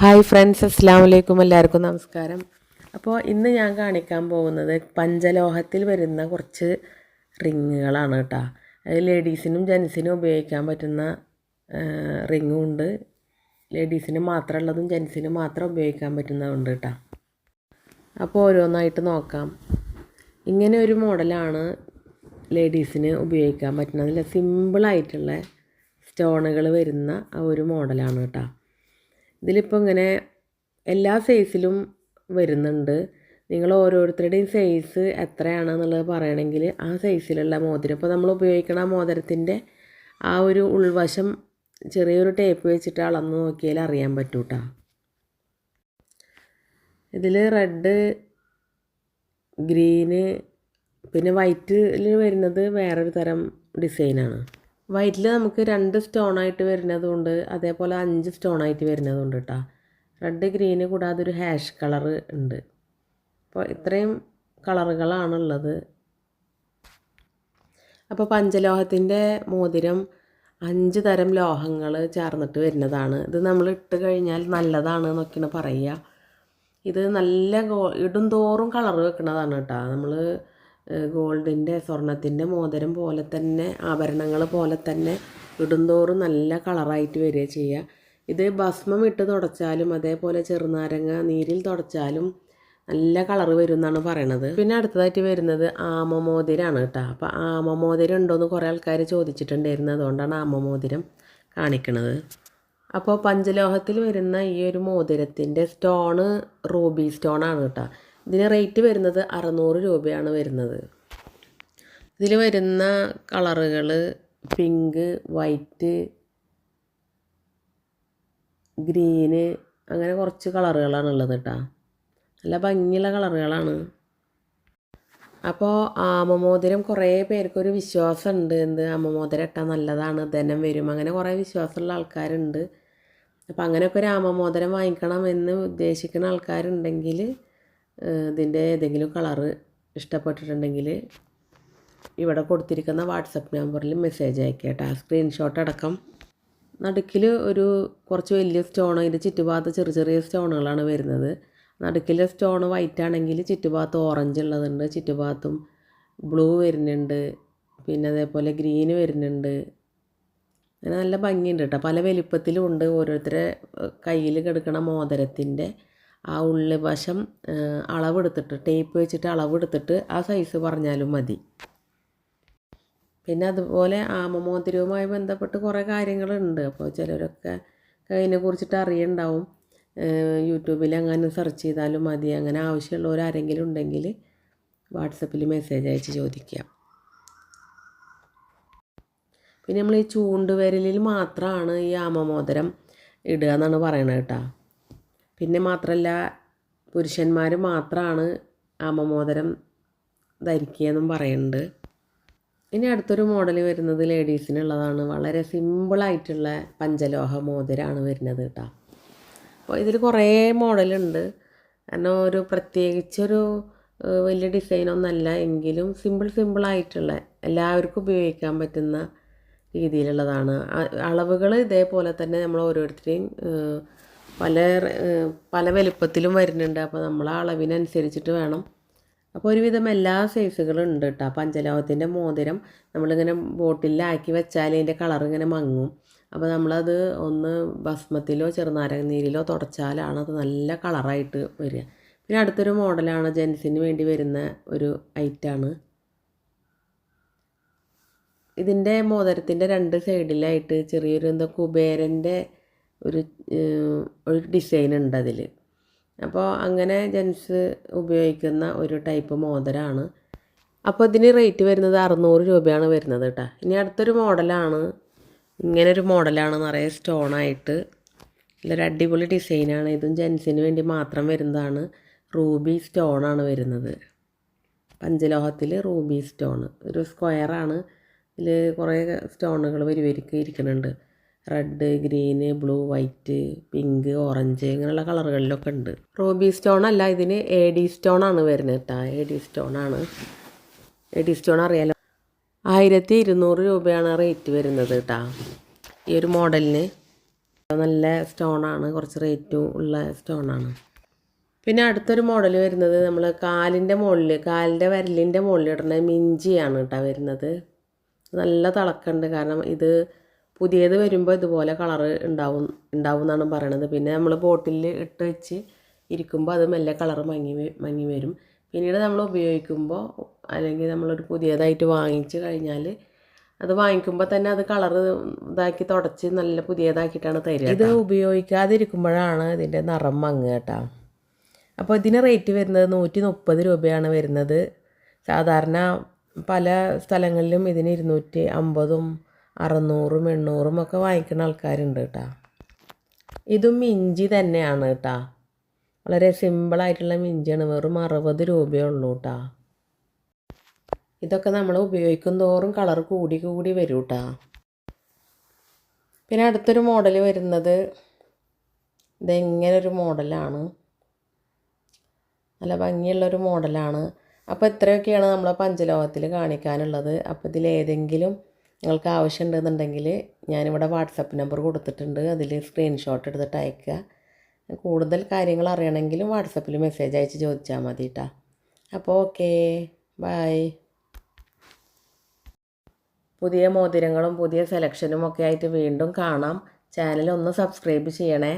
Hi friends അസ്സാം വലൈക്കും എല്ലാവർക്കും നമസ്കാരം. അപ്പോൾ ഇന്ന് ഞാൻ കാണിക്കാൻ പോകുന്നത് പഞ്ചലോഹത്തിൽ വരുന്ന കുറച്ച് റിങ്ങുകളാണ് കേട്ടോ. അത് ലേഡീസിനും ജെൻസിനും ഉപയോഗിക്കാൻ പറ്റുന്ന റിങ്ങും ഉണ്ട് ലേഡീസിന് മാത്രമുള്ളതും ജെൻസിന് മാത്രം ഉപയോഗിക്കാൻ പറ്റുന്നതുണ്ട് കേട്ടോ. അപ്പോൾ ഓരോന്നായിട്ട് നോക്കാം. ഇങ്ങനെ ഒരു മോഡലാണ് ലേഡീസിന് ഉപയോഗിക്കാൻ പറ്റുന്നത്. നല്ല സിമ്പിളായിട്ടുള്ള സ്റ്റോണുകൾ വരുന്ന ആ ഒരു മോഡലാണ് കേട്ടോ. ഇതിലിപ്പോൾ ഇങ്ങനെ എല്ലാ സൈസിലും വരുന്നുണ്ട്. നിങ്ങൾ ഓരോരുത്തരുടെയും സൈസ് എത്രയാണെന്നുള്ളത് പറയണമെങ്കിൽ ആ സൈസിലുള്ള മോതിരം. ഇപ്പോൾ നമ്മൾ ഉപയോഗിക്കണ മോതിരത്തിന്റെ ആ ഒരു ഉൾവശം ചെറിയൊരു ടേപ്പ് വെച്ചിട്ട് അളന്ന് നോക്കിയാൽ അറിയാൻ പറ്റൂ കേട്ടോ ഇതിൽ റെഡ് ഗ്രീന് പിന്നെ വൈറ്റിൽ വരുന്നത് വേറൊരു തരം ഡിസൈനാണ് വൈറ്റിൽ നമുക്ക് രണ്ട് സ്റ്റോണായിട്ട് വരുന്നതുകൊണ്ട് അതേപോലെ അഞ്ച് സ്റ്റോണായിട്ട് വരുന്നതുകൊണ്ട് കേട്ടോ റെഡ് ഗ്രീന് കൂടാതെ ഒരു ഹാഷ് കളറ് ഉണ്ട്. അപ്പോൾ ഇത്രയും കളറുകളാണുള്ളത്. അപ്പോൾ പഞ്ചലോഹത്തിന്റെ മോതിരം അഞ്ച് തരം ലോഹങ്ങൾ ചേർന്നിട്ട് വരുന്നതാണ്. ഇത് നമ്മൾ ഇട്ട് കഴിഞ്ഞാൽ നല്ലതാണ് എന്നൊക്കെയാണ് പറയുക. ഇത് നല്ല ഗോ ഇടും തോറും കളർ വെക്കുന്നതാണ് കേട്ടോ നമ്മൾ ഗോൾഡിന്റെ സ്വർണത്തിന്റെ മോതിരം പോലെ തന്നെ ആഭരണങ്ങൾ പോലെ തന്നെ ഇടുന്തോറും നല്ല കളറായിട്ട് വരിക ചെയ്യുക. ഇത് ഭസ്മം ഇട്ട് തുടച്ചാലും അതേപോലെ ചെറുനാരങ്ങ നീരിൽ തുടച്ചാലും നല്ല കളർ വരും എന്നാണ് പറയണത്. പിന്നെ അടുത്തതായിട്ട് വരുന്നത് ആമമോതിരാണ് കേട്ടോ. അപ്പോൾ ആമമോതിരം ഉണ്ടോയെന്ന് കുറേ ആൾക്കാർ ചോദിച്ചിട്ടുണ്ടായിരുന്നു. അതുകൊണ്ടാണ് ആമമോതിരം കാണിക്കുന്നത് അപ്പോൾ പഞ്ചലോഹത്തിൽ വരുന്ന ഈ ഒരു മോതിരത്തിന്റെ സ്റ്റോണ് റൂബി സ്റ്റോണാണ് കേട്ടോ. ഇതിന് റേറ്റ് വരുന്നത് അറുന്നൂറ് രൂപയാണ് വരുന്നത്. ഇതിൽ വരുന്ന കളറുകൾ പിങ്ക് വൈറ്റ് ഗ്രീന് അങ്ങനെ കുറച്ച് കളറുകളാണ് ഉള്ളത് കേട്ടോ നല്ല ഭംഗിയുള്ള കളറുകളാണ്. അപ്പോൾ ആമമോതിരം കുറേ പേർക്കൊരു വിശ്വാസമുണ്ട്. എന്ത് ആമമോതിരം ഇട്ടാൽ നല്ലതാണ് ധനം വരും അങ്ങനെ കുറേ വിശ്വാസമുള്ള ആൾക്കാരുണ്ട്. അപ്പോൾ അങ്ങനെയൊക്കെ ഒരു ആമമോതിരം വാങ്ങിക്കണം എന്ന് ഉദ്ദേശിക്കുന്ന ആൾക്കാരുണ്ടെങ്കിൽ ഇതിന്റെ ഏതെങ്കിലും കളറ് ഇഷ്ടപ്പെട്ടിട്ടുണ്ടെങ്കിൽ ഇവിടെ കൊടുത്തിരിക്കുന്ന വാട്സപ്പ് നമ്പറിൽ മെസ്സേജ് അയക്കട്ടെ ആ സ്ക്രീൻഷോട്ട് അടക്കം. നടുക്കിൽ ഒരു കുറച്ച് വലിയ സ്റ്റോൺ അതിന്റെ ചുറ്റുഭാഗത്ത് ചെറിയ ചെറിയ സ്റ്റോണുകളാണ് വരുന്നത്. നടുക്കിലെ സ്റ്റോൺ വൈറ്റ് ആണെങ്കിൽ ചുറ്റുഭാഗത്ത് ഓറഞ്ച് ഉള്ളതുണ്ട് ചുറ്റുഭാഗത്തും ബ്ലൂ വരുന്നുണ്ട് പിന്നെ അതേപോലെ ഗ്രീന് വരുന്നുണ്ട്. അങ്ങനെ നല്ല ഭംഗിയുണ്ട് കേട്ടോ. പല വലിപ്പത്തിലും ഉണ്ട്. ഓരോരുത്തരെ കയ്യിൽ കിടക്കണ മോതിരത്തിന്റെ ആ ഉള്ളി വശം അളവെടുത്തിട്ട് ടേപ്പ് വെച്ചിട്ട് അളവെടുത്തിട്ട് ആ സൈസ് പറഞ്ഞാലും മതി. പിന്നെ അതുപോലെ ആമമോതിരവുമായി ബന്ധപ്പെട്ട് കുറേ കാര്യങ്ങളുണ്ട്. അപ്പോൾ ചിലരൊക്കെ അതിനെ കുറിച്ചിട്ട് അറിയണ്ടാവും. യൂട്യൂബിൽ അങ്ങനെ സെർച്ച് ചെയ്താലും മതി. അങ്ങനെ ആവശ്യമുള്ളവർ ആരെങ്കിലും ഉണ്ടെങ്കിൽ വാട്സപ്പിൽ മെസ്സേജ് അയച്ച് ചോദിക്കാം. പിന്നെ നമ്മൾ ഈ ചൂണ്ടുവിരലിൽ മാത്രമാണ് ഈ ആമമോതിരം ഇടുക എന്നാണ് പറയണത് കേട്ടോ. പിന്നെ മാത്രമല്ല പുരുഷന്മാർ മാത്രമാണ് ആമമോദരം ധരിക്കുക എന്നും പറയുന്നുണ്ട് ഇനി അടുത്തൊരു മോഡൽ വരുന്നത് ലേഡീസിനുള്ളതാണ് വളരെ സിമ്പിളായിട്ടുള്ള പഞ്ചലോഹ മോതിരമാണ് വരുന്നത് കേട്ടോ അപ്പോൾ ഇതിൽ കുറേ മോഡലുണ്ട് കാരണം ഒരു പ്രത്യേകിച്ചൊരു വലിയ ഡിസൈനൊന്നല്ല എങ്കിലും സിമ്പിൾ സിമ്പിളായിട്ടുള്ള എല്ലാവർക്കും ഉപയോഗിക്കാൻ പറ്റുന്ന രീതിയിലുള്ളതാണ്. അളവുകൾ ഇതേപോലെ തന്നെ നമ്മൾ ഓരോരുത്തരെയും പല പല വലുപ്പത്തിലും വരുന്നുണ്ട്. അപ്പോൾ നമ്മൾ അളവിനനുസരിച്ചിട്ട് വേണം. അപ്പോൾ ഒരുവിധം എല്ലാ സൈസുകളും ഉണ്ട് കേട്ടോ പഞ്ചലോഹത്തിന്റെ മോതിരം നമ്മളിങ്ങനെ ബോട്ടിലാക്കി വെച്ചാൽ അതിന്റെ കളർ ഇങ്ങനെ മങ്ങും. അപ്പോൾ നമ്മളത് ഒന്ന് ഭസ്മത്തിലോ ചെറുനാരങ്ങ നീരിലോ തുടച്ചാലാണ് അത് നല്ല കളറായിട്ട് വരിക. പിന്നെ അടുത്തൊരു മോഡലാണ് ജെൻസിന് വേണ്ടി വരുന്ന ഒരു ഐറ്റാണ്. ഇതിന്റെ മോതിരത്തിന്റെ രണ്ട് സൈഡിലായിട്ട് ചെറിയൊരു എന്താ കുബേരന്റെ ഒരു ഒരു ഡിസൈൻ ഉണ്ട് അതിൽ അപ്പോൾ അങ്ങനെ ജെൻസ് ഉപയോഗിക്കുന്ന ഒരു ടൈപ്പ് മോതിരമാണ് അപ്പോൾ ഇതിന് റേറ്റ് വരുന്നത് അറുന്നൂറ് രൂപയാണ് വരുന്നത് കേട്ടോ ഇനി അടുത്തൊരു മോഡലാണ്. ഇങ്ങനെ ഒരു മോഡലാണ് നിറയെ സ്റ്റോണായിട്ട് നല്ലൊരു അടിപൊളി ഡിസൈനാണ് ഇതും ജെൻസിന് വേണ്ടി മാത്രം വരുന്നതാണ്. റൂബി സ്റ്റോണാണ് വരുന്നത്. പഞ്ചലോഹത്തിൽ റൂബി സ്റ്റോൺ ഒരു സ്ക്വയറാണ് ഇതിൽ കുറേ സ്റ്റോണുകൾ വരി വരിക്ക് ഇരിക്കുന്നുണ്ട് red green blue white pink orange ഇങ്ങനെയുള്ള കളറുകളിലൊക്കെ ഉണ്ട്. റോബി സ്റ്റോൺ അല്ല ഇതിന് എ ഡി സ്റ്റോൺ ആണ് വരുന്നത് കേട്ടോ. എ ഡി സ്റ്റോൺ ആണ്. എ ഡി സ്റ്റോൺ അറിയാലോ? ആയിരത്തി ഇരുന്നൂറ് രൂപയാണ് റേറ്റ് വരുന്നത് കേട്ടോ. ഈ ഒരു മോഡലിന് നല്ല സ്റ്റോണാണ് കുറച്ച് റേറ്റും ഉള്ള സ്റ്റോണാണ് പിന്നെ അടുത്തൊരു മോഡൽ വരുന്നത് നമ്മൾ കാലിന്റെ മുകളിൽ കാലിന്റെ വിരലിന്റെ മുകളിൽ ഇടുന്ന മിഞ്ചിയാണ് കേട്ടോ വരുന്നത്. നല്ല തിളക്കമുണ്ട്. കാരണം ഇത് പുതിയത് വരുമ്പോൾ ഇതുപോലെ കളറ് ഉണ്ടാവും ഉണ്ടാവും എന്നാണ് പറയണത്. പിന്നെ നമ്മൾ ബോട്ടിൽ ഇട്ട് വെച്ച് ഇരിക്കുമ്പോൾ അത് മെല്ലെ കളർ മങ്ങി മങ്ങി വരും. പിന്നീട് നമ്മൾ ഉപയോഗിക്കുമ്പോൾ അല്ലെങ്കിൽ നമ്മളൊരു പുതിയതായിട്ട് വാങ്ങിച്ച് കഴിഞ്ഞാൽ അത് വാങ്ങിക്കുമ്പോൾ തന്നെ അത് കളർ ഇതാക്കി തുടച്ച് നല്ല പുതിയതാക്കിയിട്ടാണ് തരിക ഇത് ഉപയോഗിക്കാതിരിക്കുമ്പോഴാണ് ഇതിന്റെ നിറം മങ്ങുക കേട്ടോ. അപ്പോൾ ഇതിന് റേറ്റ് വരുന്നത് നൂറ്റി മുപ്പത് രൂപയാണ് വരുന്നത്. സാധാരണ പല സ്ഥലങ്ങളിലും ഇതിന് ഇരുന്നൂറ്റി അമ്പതും അറുന്നൂറും എണ്ണൂറും ഒക്കെ വാങ്ങിക്കുന്ന ആൾക്കാരുണ്ട് കേട്ടോ. ഇതും മിഞ്ചി തന്നെയാണ് കേട്ടോ. വളരെ സിമ്പിളായിട്ടുള്ള മിഞ്ചിയാണ്. വെറും അറുപത് രൂപയേ ഉള്ളൂ കേട്ടോ. ഇതൊക്കെ നമ്മൾ ഉപയോഗിക്കും തോറും കളർ കൂടി കൂടി വരും കേട്ടോ. പിന്നെ അടുത്തൊരു മോഡൽ വരുന്നത് ഇതെങ്ങനെ ഒരു മോഡലാണ് നല്ല ഭംഗിയുള്ളൊരു മോഡലാണ് അപ്പോൾ ഇത്രയൊക്കെയാണ് നമ്മളെ പഞ്ചലോകത്തിൽ കാണിക്കാനുള്ളത്. അപ്പോൾ ഇതിലേതെങ്കിലും നിങ്ങൾക്ക് ആവശ്യമുണ്ടെന്നുണ്ടെങ്കിൽ ഞാനിവിടെ വാട്സപ്പ് നമ്പർ കൊടുത്തിട്ടുണ്ട്. അതിൽ സ്ക്രീൻഷോട്ട് എടുത്തിട്ട് അയക്കുക കൂടുതൽ കാര്യങ്ങൾ അറിയണമെങ്കിലും വാട്സപ്പിൽ മെസ്സേജ് അയച്ച് ചോദിച്ചാൽ മതി കേട്ടോ അപ്പോൾ ഓക്കേ ബായ് പുതിയ മോതിരങ്ങളും പുതിയ സെലക്ഷനും ഒക്കെ ആയിട്ട് വീണ്ടും കാണാം. ചാനൽ ഒന്ന് സബ്സ്ക്രൈബ് ചെയ്യണേ.